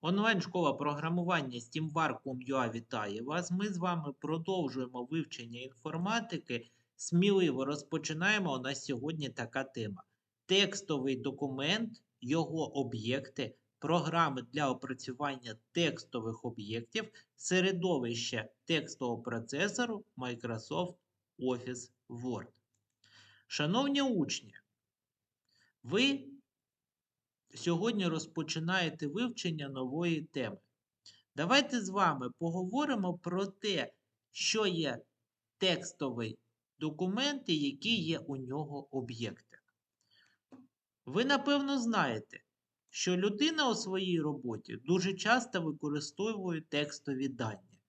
Онлайн-школа програмування SteamVar.com.ua вітає вас. Ми з вами продовжуємо вивчення інформатики. Сміливо розпочинаємо. У нас сьогодні така тема: текстовий документ, його об'єкти, програми для опрацювання текстових об'єктів, середовище текстового процесору Microsoft Office Word. Шановні учні, ви сьогодні розпочинаєте вивчення нової теми. Давайте з вами поговоримо про те, що є текстовий документ і які є у нього об'єкти. Ви, напевно, знаєте, що людина у своїй роботі дуже часто використовує текстові дані,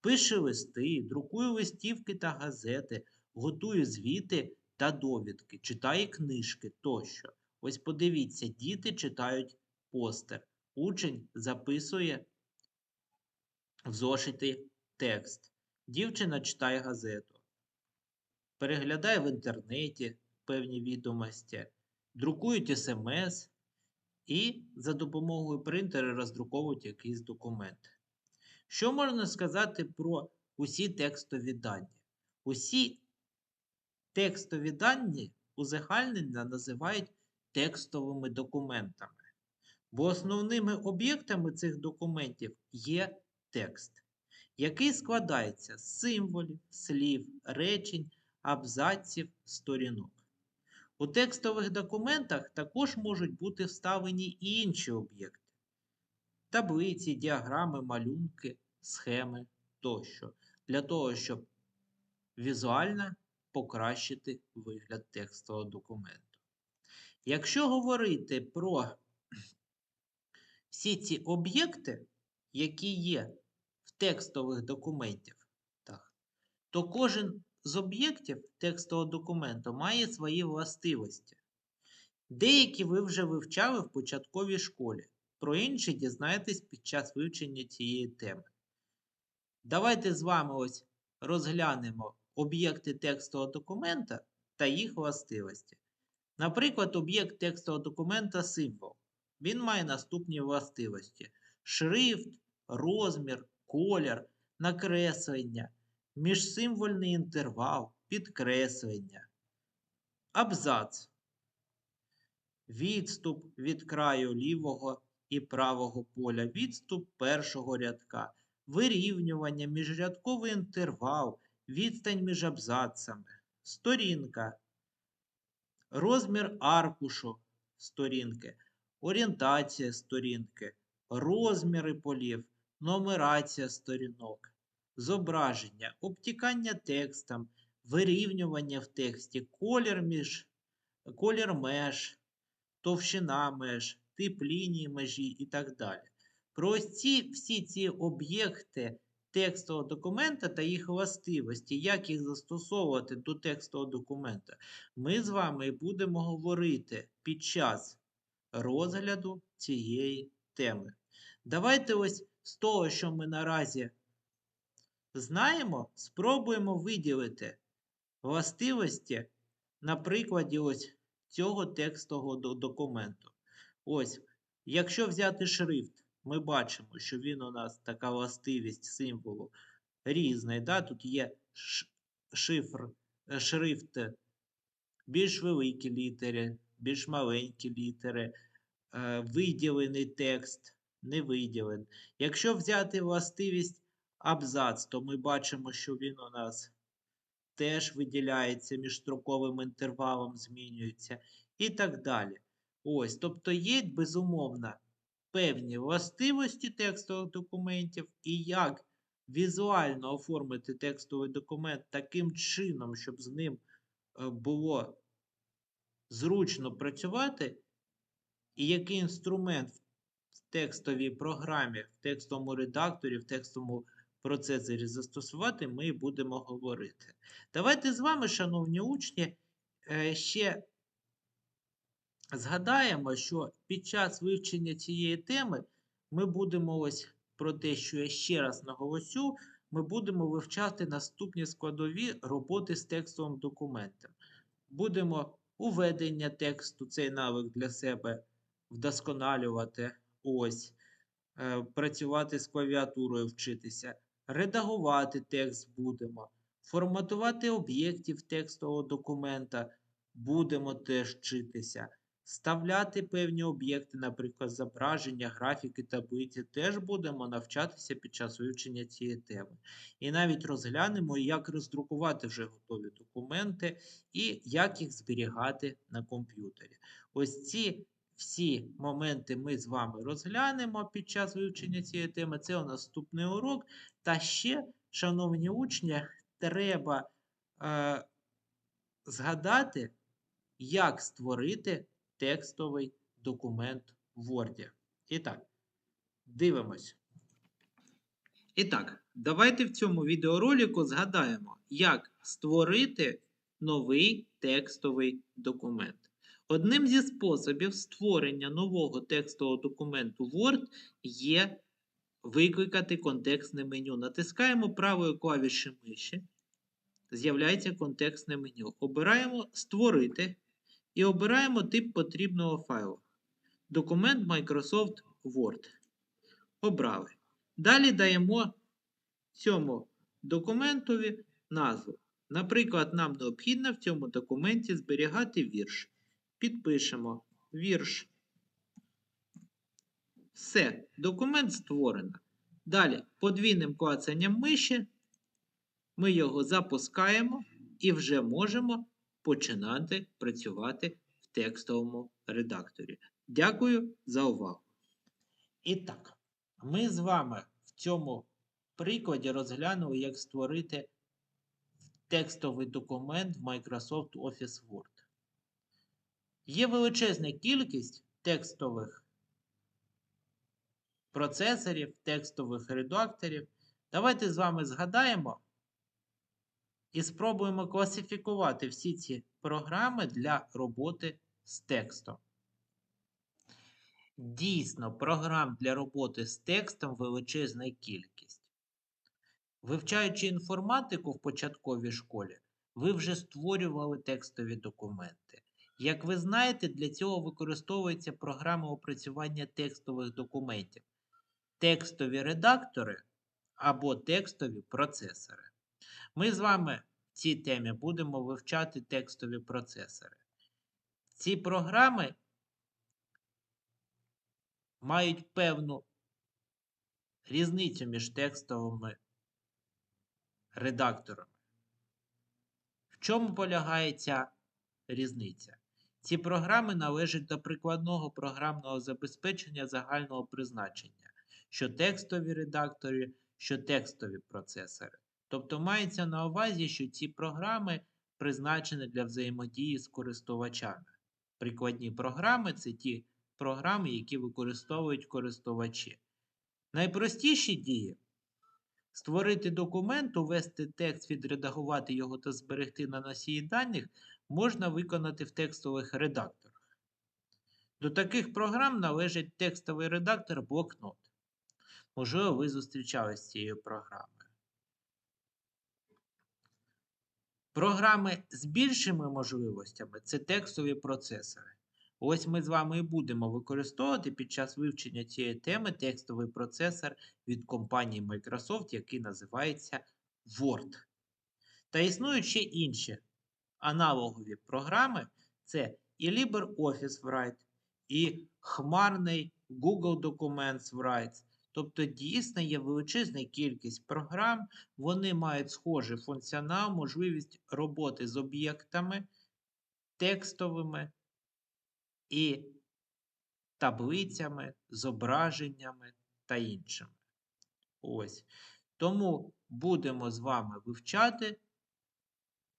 пише листи, друкує листівки та газети, готує звіти та довідки, читає книжки тощо. Ось подивіться, діти читають постер. Учень записує в зошиті текст. Дівчина читає газету, переглядає в інтернеті певні відомості, друкують смс і за допомогою принтера роздруковують якийсь документ. Що можна сказати про усі текстові дані? Усі текстові дані узагальнення називають текстовими документами. Бо основними об'єктами цих документів є текст, який складається з символів, слів, речень, абзаців, сторінок. У текстових документах також можуть бути вставлені і інші об'єкти: таблиці, діаграми, малюнки, схеми тощо, для того, щоб візуально покращити вигляд текстового документу. Якщо говорити про всі ці об'єкти, які є в текстових документів, так, то кожен з об'єктів текстового документу має свої властивості. Деякі ви вже вивчали в початковій школі, про інші дізнаєтесь під час вивчення цієї теми. Давайте з вами ось розглянемо об'єкти текстового документа та їх властивості. Наприклад, об'єкт текстового документа символ. Він має наступні властивості: шрифт, розмір, колір, накреслення, міжсимвольний інтервал, підкреслення, абзац, відступ від краю лівого і правого поля, відступ першого рядка, вирівнювання, міжрядковий інтервал, відстань між абзацами, сторінка розмір аркушу сторінки, орієнтація сторінки, розміри полів, нумерація сторінок, зображення, обтікання текстом, вирівнювання в тексті, колір між, колір меж, товщина меж, тип лінії межі і так далі. Про ці всі ці об'єкти текстового документа та їх властивості, як їх застосовувати до текстового документа, ми з вами будемо говорити під час розгляду цієї теми. Давайте ось з того, що ми наразі знаємо, спробуємо виділити властивості на прикладі ось цього текстового документу. Ось, якщо взяти шрифт, ми бачимо, що він у нас така властивість символу різний. Да? Тут є шифр, е, шрифт більш великі літери, більш маленькі літери, е, виділений текст, не виділений. Якщо взяти властивість абзац, то ми бачимо, що він у нас теж виділяється між строковим інтервалом, змінюється і так далі. Ось, тобто є безумовна певні властивості текстових документів і як візуально оформити текстовий документ таким чином, щоб з ним е, було зручно працювати, і який інструмент в текстовій програмі, в текстовому редакторі, в текстовому процесорі застосувати, ми будемо говорити. Давайте з вами, шановні учні, е, ще Згадаємо, що під час вивчення цієї теми ми будемо ось про те, що я ще раз наголосю, ми будемо вивчати наступні складові роботи з текстовим документом. Будемо уведення тексту, цей навик для себе вдосконалювати. ось. е, працювати з клавіатурою, вчитися, редагувати текст будемо, форматувати об'єктів текстового документа будемо теж вчитися. Вставляти певні об'єкти, наприклад, зображення, графіки, таблиці, теж будемо навчатися під час вивчення цієї теми. І навіть розглянемо, як роздрукувати вже готові документи і як їх зберігати на комп'ютері. Ось ці всі моменти ми з вами розглянемо під час вивчення цієї теми. Це у наступний урок. Та ще, шановні учні, треба е, згадати, як створити текстовий документ в Word. І так, дивимось. І так, давайте в цьому відеоролику згадаємо, як створити новий текстовий документ. Одним зі способів створення нового текстового документу Word є викликати контекстне меню. Натискаємо правою клавіші миші, з'являється контекстне меню. Обираємо Створити і обираємо тип потрібного файлу. Документ Microsoft Word. Обрали. Далі даємо цьому документові назву. Наприклад, нам необхідно в цьому документі зберігати вірш. Підпишемо вірш. Все, документ створено. Далі подвійним клацанням миші ми його запускаємо і вже можемо починати працювати в текстовому редакторі. Дякую за увагу. І так, ми з вами в цьому прикладі розглянули, як створити текстовий документ в Microsoft Office Word. Є величезна кількість текстових процесорів, текстових редакторів. Давайте з вами згадаємо і спробуємо класифікувати всі ці програми для роботи з текстом. Дійсно, програм для роботи з текстом величезна кількість. Вивчаючи інформатику в початковій школі, ви вже створювали текстові документи. Як ви знаєте, для цього використовується програма опрацювання текстових документів, текстові редактори або текстові процесори. Ми з вами в цій темі будемо вивчати текстові процесори. Ці програми мають певну різницю між текстовими редакторами. В чому полягає ця різниця? Ці програми належать до прикладного програмного забезпечення загального призначення, що текстові редактори, що текстові процесори. Тобто мається на увазі, що ці програми призначені для взаємодії з користувачами. Прикладні програми це ті програми, які використовують користувачі. Найпростіші дії створити документ, увести текст, відредагувати його та зберегти на носії даних можна виконати в текстових редакторах. До таких програм належить текстовий редактор Blocknote. Можливо, ви зустрічалися з цією програмою. Програми з більшими можливостями це текстові процесори. Ось ми з вами і будемо використовувати під час вивчення цієї теми текстовий процесор від компанії Microsoft, який називається Word. Та існують ще інші аналогові програми це і LibreOffice Write, і хмарний Google Documents Write. Тобто, дійсно є величезна кількість програм, вони мають схожий функціонал, можливість роботи з об'єктами текстовими і таблицями, зображеннями та іншими. Ось. Тому будемо з вами вивчати,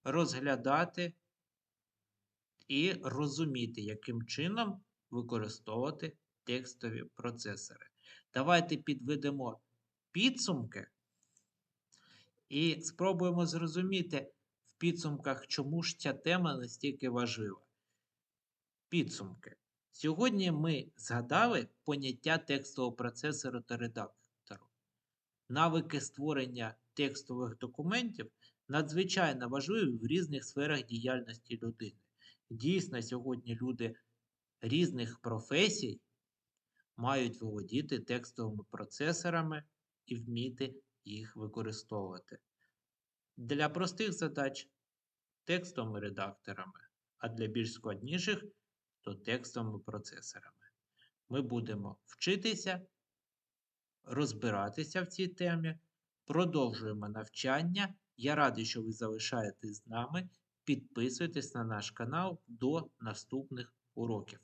розглядати і розуміти, яким чином використовувати текстові процесори. Давайте підведемо підсумки і спробуємо зрозуміти в підсумках, чому ж ця тема настільки важлива. Підсумки. Сьогодні ми згадали поняття текстового процесору та редактору. Навики створення текстових документів надзвичайно важливі в різних сферах діяльності людини. Дійсно, сьогодні люди різних професій мають володіти текстовими процесорами і вміти їх використовувати. Для простих задач текстовими редакторами, а для більш складніших то текстовими процесорами. Ми будемо вчитися, розбиратися в цій темі, продовжуємо навчання. Я радий, що ви залишаєтесь з нами. Підписуйтесь на наш канал до наступних уроків.